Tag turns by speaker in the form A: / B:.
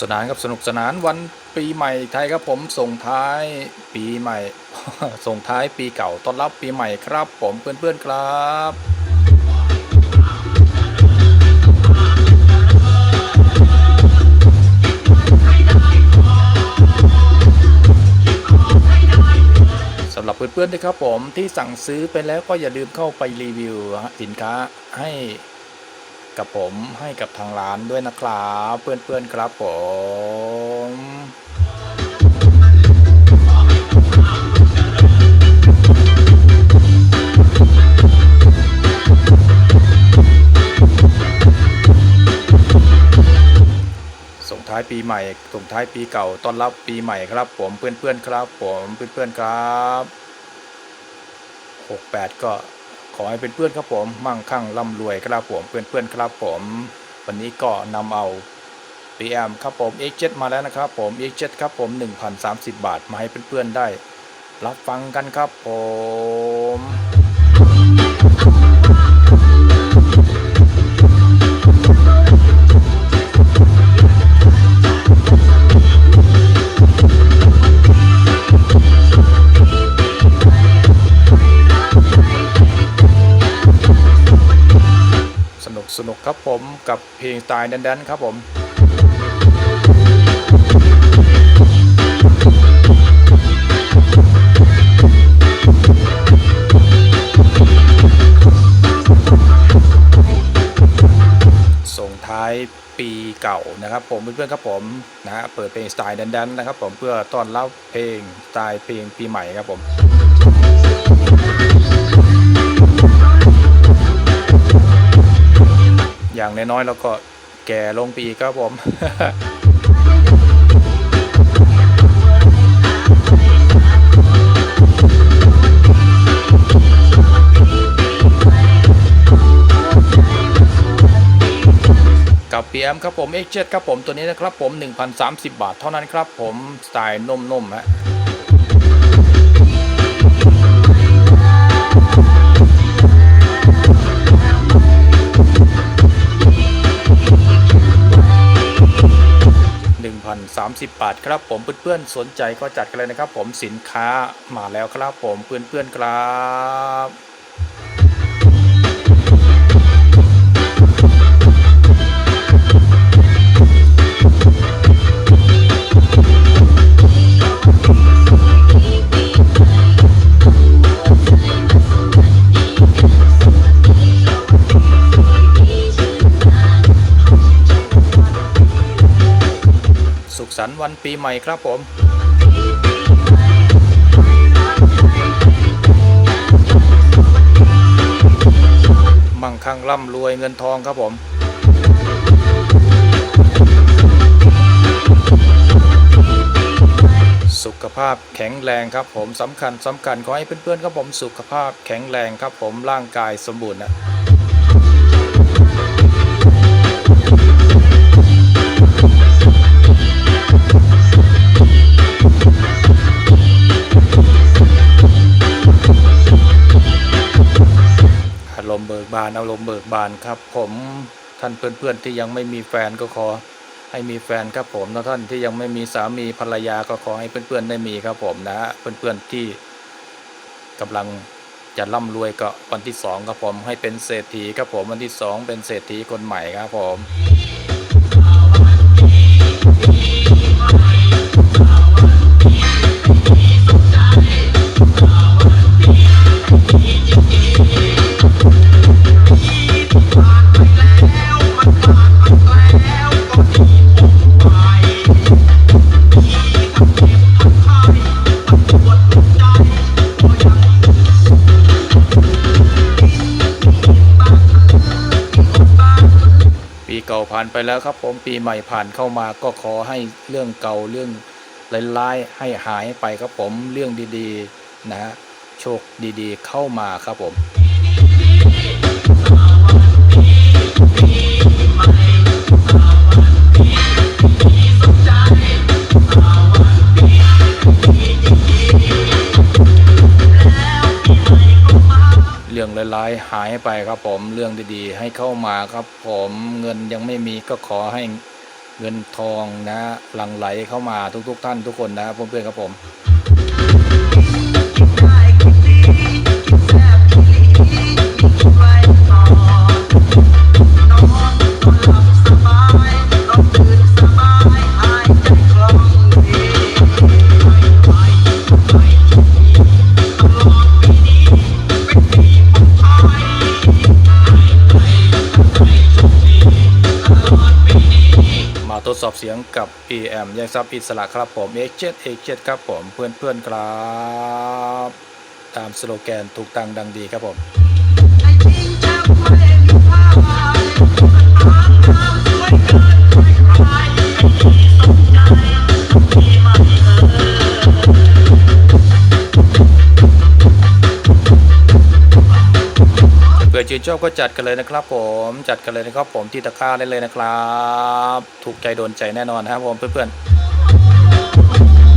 A: สนานครับสนุกสนานวันปีใหม่ไทยครับผมส่งท้ายปีใหม่ ส่งท้ายปีเก่าต้อนรับปีใหม่ครับ ผมเพื่อนๆครับสำหรับเพื่อนๆด้วยครับผมที่สั่งซื้อไปแล้วก็อย่าลืมเข้าไปรีวิวสินค้าให้ กับผมให้กับทางร้านด้วยนะครับเพื่อนๆครับผมส่งท้ายปีใหม่ส่งท้ายปีเก่าต้อนรับปีใหม่ครับ ผมเพื่อนๆครับ ผมเพื่อนๆครับ 68 ก็ ขอให้เป็นเพื่อนครับผมมั่งคั่งร่ำรวยครับผมเพื่อนๆครับผม วันนี้ก็นำเอา PM ครับผม X7 มาแล้วนะครับผม X7 ครับผม 1,030 บาท มาให้เพื่อนๆได้ รับฟังกันครับผม ครับผมกับเพลงสไตล์ดนๆครับผมส่งท้ายปีเก่านะครับ ผมเพื่อนๆครับผมนะเปิดเพลงสไตล์ดันๆนะครับ ผมเพื่อต้อนรับเพลงสไตล์เพลงปีใหม่ครับผม อย่างน้อยๆเราก็แก่ลงปีกครับผมกับ PM ครับผม X7 ครับผมตัวนี้นะครับผม 1,030 บาทเท่านั้นครับผม สไตล์นุ่มๆฮะ 30 บาทครับผมเพื่อนๆสนใจก็จัดกันเลยนะครับ ผมสินค้ามาแล้วครับผมเพื่อนๆครับ สุขสันต์วันปีใหม่ครับผม มั่งคั่งร่ำรวยเงินทองครับผม สุขภาพแข็งแรงครับผมสำคัญสำคัญขอให้เพื่อนๆครับผมสุขภาพแข็งแรงครับผมร่างกายสมบูรณ์นะ อารมณ์เบิกบานอารมณ์เบิกบานครับ ผมท่านเพื่อนๆที่ยังไม่มีแฟนก็ขอให้มีแฟนครับผมแล้วท่านที่ยังไม่มีสามีภรรยาก็ขอให้เพื่อนๆได้มีครับผมนะเพื่อนๆที่กำลังจะร่ำรวยก็วันที่สองครับผมให้เป็นเศรษฐีครับผมวันที่สองเป็นเศรษฐีคนใหม่ครับผม เก่าผ่านไปแล้วครับ ผมปีใหม่ผ่านเข้ามาก็ขอให้เรื่องเก่าเรื่องร้ายๆให้หายไปครับผมเรื่องดีๆนะฮะโชคดีๆ เข้ามาครับผมเรื่อง ร้ายๆหายไปครับผมเรื่องดีๆ ให้เข้ามาครับผมเงินยังไม่มีก็ขอให้เงินทองนะหลั่งไหลเข้ามาทุกๆ ท่านทุกคนนะเพื่อนๆครับผม
B: สอบเสี
A: ยงกับ PM แยกทรับอิสระครับผม X7 X7 ครับผมเพื่อนเพื่อนครับ ตามสโลแกนถูกตังดังดีครับผม
B: ไอ้จริงจังไม่มีค่าหาทางสวยเกินไอ้
A: ชื่นชอบก็จัดกันเลยนะครับ ผมจัดกันเลยนะครับผมที่ตะกร้าได้เลยนะครับ ถูกใจโดนใจแน่นอนนะครับผมเพื่อนๆ